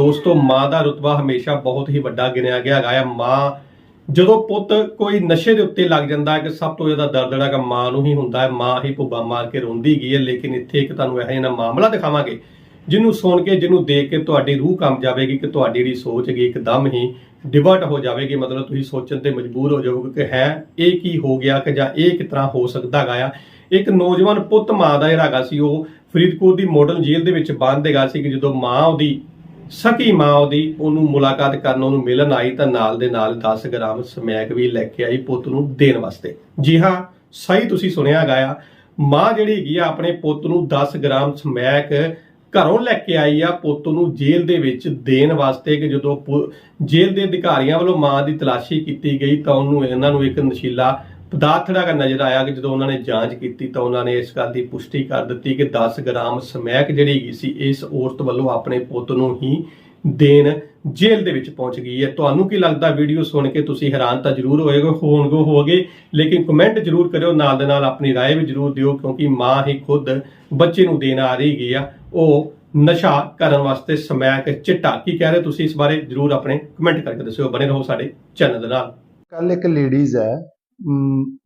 ਦੋਸਤੋ ਮਾਂ ਦਾ ਰੁਤਬਾ ਹਮੇਸ਼ਾ ਬਹੁਤ ਹੀ ਵੱਡਾ ਗਿਣਿਆ ਗਿਆ ਹੈਗਾ ਆ। ਮਾਂ, ਜਦੋਂ ਪੁੱਤ ਕੋਈ ਨਸ਼ੇ ਦੇ ਉੱਤੇ ਲੱਗ ਜਾਂਦਾ ਹੈ ਕਿ ਸਭ ਤੋਂ ਜ਼ਿਆਦਾ ਦਰਦ ਜਿਹੜਾ ਕਿ ਮਾਂ ਨੂੰ ਹੀ ਹੁੰਦਾ ਹੈ। ਮਾਂ ਹੀ ਭੁੱਬਾ ਮਾਰ ਕੇ ਰੋਂਦੀ ਗਈ ਹੈ, ਲੇਕਿਨ ਇੱਥੇ ਇੱਕ ਤੁਹਾਨੂੰ ਇਹੋ ਜਿਹਾ ਮਾਮਲਾ ਦਿਖਾਵਾਂਗੇ, ਜਿਹਨੂੰ ਸੁਣ ਕੇ, ਜਿਹਨੂੰ ਦੇਖ ਕੇ ਤੁਹਾਡੀ ਰੂਹ ਕੰਬ ਜਾਵੇਗੀ, ਕਿ ਤੁਹਾਡੀ ਜਿਹੜੀ ਸੋਚ ਹੈਗੀ ਇੱਕਦਮ ਹੀ ਡਿਵਰਟ ਹੋ ਜਾਵੇਗੀ। ਮਤਲਬ ਤੁਸੀਂ ਸੋਚਣ ਤੇ ਮਜਬੂਰ ਹੋ ਜਾਓਗੇ ਕਿ ਹੈ, ਇਹ ਕੀ ਹੋ ਗਿਆ ਕਿ ਜਾਂ ਇਹ ਕਿਸ ਤਰ੍ਹਾਂ ਹੋ ਸਕਦਾ ਹੈਗਾ ਆ। ਇੱਕ ਨੌਜਵਾਨ ਪੁੱਤ ਮਾਂ ਦਾ ਜਿਹੜਾ ਹੈਗਾ ਸੀ, ਉਹ ਫਰੀਦਕੋਟ ਦੀ ਮਾਡਰਨ ਜੇਲ੍ਹ ਦੇ ਵਿੱਚ ਬੰਦ ਹੈਗਾ ਸੀ ਕਿ ਜਦੋਂ ਮਾਂ ਉਹਦੀ ਸਕੀ ਮਾਂ ਉਹਦੀ, ਉਹਨੂੰ ਮੁਲਾਕਾਤ ਕਰਨ, ਉਹਨੂੰ ਮਿਲਣ ਆਈ ਤਾਂ ਨਾਲ ਦੇ ਨਾਲ 10 ਗ੍ਰਾਮ ਸਮੈਕ ਵੀ ਲੈ ਕੇ ਆਈ ਪੁੱਤ ਨੂੰ ਦੇਣ ਵਾਸਤੇ। ਜੀ ਹਾਂ, ਸਹੀ ਤੁਸੀਂ ਸੁਣਿਆ ਗਿਆ ਮਾਂ ਜਿਹੜੀ ਹੈਗੀ ਆ, ਆਪਣੇ ਪੁੱਤ ਨੂੰ 10 ਗ੍ਰਾਮ ਸਮੈਕ ਘਰੋਂ ਲੈ ਕੇ ਆਈ ਆ, ਪੁੱਤ ਨੂੰ ਜੇਲ੍ਹ ਦੇ ਵਿੱਚ ਦੇਣ ਵਾਸਤੇ ਕਿ ਜਦੋਂ ਪੁ- ਜੇਲ੍ਹ ਦੇ ਅਧਿਕਾਰੀਆਂ ਵੱਲੋਂ ਮਾਂ ਦੀ ਤਲਾਸ਼ੀ ਕੀਤੀ ਗਈ ਤਾਂ ਉਹਨੂੰ, ਇਹਨਾਂ ਨੂੰ ਇੱਕ ਨਸ਼ੀਲਾ ਪਦਾਰਥ ਜਿਹੜਾ ਗਾ ਨਜ਼ਰ ਆਇਆ ਕਿ ਜਦੋਂ ਉਹਨਾਂ ਨੇ ਜਾਂਚ ਕੀਤੀ ਤਾਂ ਉਹਨਾਂ ਨੇ ਇਸ ਗੱਲ ਦੀ ਪੁਸ਼ਟੀ ਕਰ ਦਿੱਤੀ ਕਿ 10 ਗ੍ਰਾਮ ਸਮੈਕ ਜਿਹੜੀ ਹੈਗੀ ਸੀ ਇਸ ਔਰਤ ਵੱਲੋਂ ਆਪਣੇ ਪੁੱਤ ਨੂੰ ਹੀ ਦੇਣ ਜੇਲ੍ਹ ਦੇ ਵਿੱਚ ਪਹੁੰਚ ਗਈ ਹੈ ਤੁਹਾਨੂੰ ਕੀ ਲੱਗਦਾ ਵੀਡੀਓ ਸੁਣ ਕੇ ਤੁਸੀਂ ਹੈਰਾਨ ਤਾਂ ਜ਼ਰੂਰ ਹੋਏਗੇ ਹੋਣਗੇ ਹੋਗੇ ਲੇਕਿਨ ਕਮੈਂਟ ਜ਼ਰੂਰ ਕਰਿਓ ਨਾਲ ਦੇ ਨਾਲ ਆਪਣੀ رائے ਵੀ ਜ਼ਰੂਰ ਦਿਓ ਕਿਉਂਕਿ ਮਾਂ ਹੀ ਖੁਦ ਬੱਚੇ ਨੂੰ ਦੇਣ ਆ ਰਹੀ ਗਈ ਆ ਉਹ ਨਸ਼ਾ ਕਰਨ ਵਾਸਤੇ ਸਮੈਕ ਚਿੱਟਾ ਕੀ ਕਹਿ ਰਹੇ ਤੁਸੀਂ ਇਸ ਬਾਰੇ ਜ਼ਰੂਰ ਆਪਣੇ ਕਮੈਂਟ ਕਰਕੇ ਦੱਸਿਓ ਬਣੇ ਰਹੋ ਸਾਡੇ ਚੈਨਲ ਦੇ ਨਾਲ ਕੱਲ ਇੱਕ ਲੇਡੀਜ਼ ਹੈ ਮ,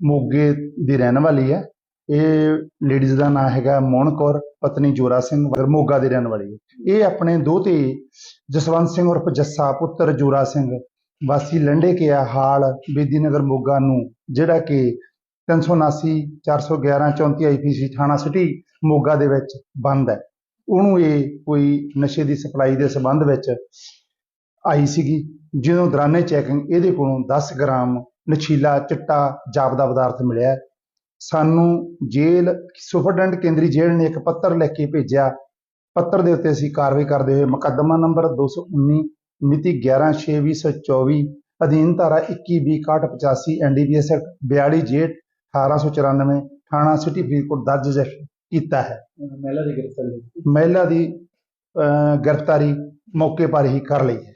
ਮੋਗੇ ਦੀ ਰਹਿਣ ਵਾਲੀ ਹੈ। ਇਹ ਲੇਡੀਜ਼ ਦਾ ਨਾਮ ਹੈਗਾ ਮੋਹਨ ਕੌਰ, ਪਤਨੀ ਜੋਰਾ ਸਿੰਘ, ਮਗਰ ਮੋਗਾ ਦੀ ਰਹਿਣ ਵਾਲੀ ਹੈ। ਇਹ ਆਪਣੇ ਦੋਤੇ ਜਸਵੰਤ ਸਿੰਘ ਉਰਫ ਜੱਸਾ, ਪੁੱਤਰ ਜੋਰਾ ਸਿੰਘ। ਵਾਸੀ ਲੰਡੇ ਕੇ ਹਾਲ ਬੇਦੀ ਨਗਰ ਮੋਗਾ ਨੂੰ, ਜਿਹੜਾ ਕਿ 379 411 34 ਆਈਪੀਸੀ ਥਾਣਾ ਸਿਟੀ ਮੋਗਾ ਦੇ ਵਿੱਚ ਬੰਦ ਹੈ। ਉਹਨੂੰ ਇਹ ਕੋਈ ਨਸ਼ੇ ਦੀ ਸਪਲਾਈ ਦੇ ਸੰਬੰਧ ਵਿੱਚ ਆਈ ਸੀਗੀ। ਜਦੋਂ ਦੌਰਾਨੇ ਚੈਕਿੰਗ ਇਹਦੇ ਕੋਲੋਂ 10 ਗ੍ਰਾਮ ਨਸ਼ੀਲਾ ਚਿੱਟਾ ਜਾਪਦਾ ਪਦਾਰਥ ਮਿਲਿਆ। ਸਾਨੂੰ ਜੇਲ੍ਹ ਸੁਪਰਡੈਂਟ ਕੇਂਦਰੀ ਜੇਲ੍ਹ ਨੇ ਇੱਕ ਪੱਤਰ ਲਿਖ ਕੇ ਭੇਜਿਆ। ਪੱਤਰ ਦੇ ਉੱਤੇ ਅਸੀਂ ਕਾਰਵਾਈ ਕਰਦੇ ਹੋਏ ਮੁਕੱਦਮਾ ਨੰਬਰ 219 ਮਿਤੀ 11/6/2024 ਅਧੀਨ ਧਾਰਾ 21/6185 ਐਨਡੀਪੀਐਸ ਐਕਟ 42 ਜੇਠ 1894 ਥਾਣਾ ਸਿਟੀ ਫਰੀਦਕੋਟ ਦਰਜ ਜ- ਕੀਤਾ ਹੈ। ਮਹਿਲਾ ਦੀ ਗ੍ਰਿਫਤਾਰੀ ਮਹਿਲਾ ਦੀ ਗ੍ਰਿਫਤਾਰੀ ਮੌਕੇ ਪਰ ਹੀ ਕਰ ਲਈ ਹੈ।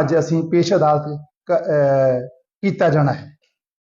ਅੱਜ ਅਸੀਂ ਪੇਸ਼ ਅਦਾਲਤ ਕੀਤਾ ਜਾਣਾ ਹੈ।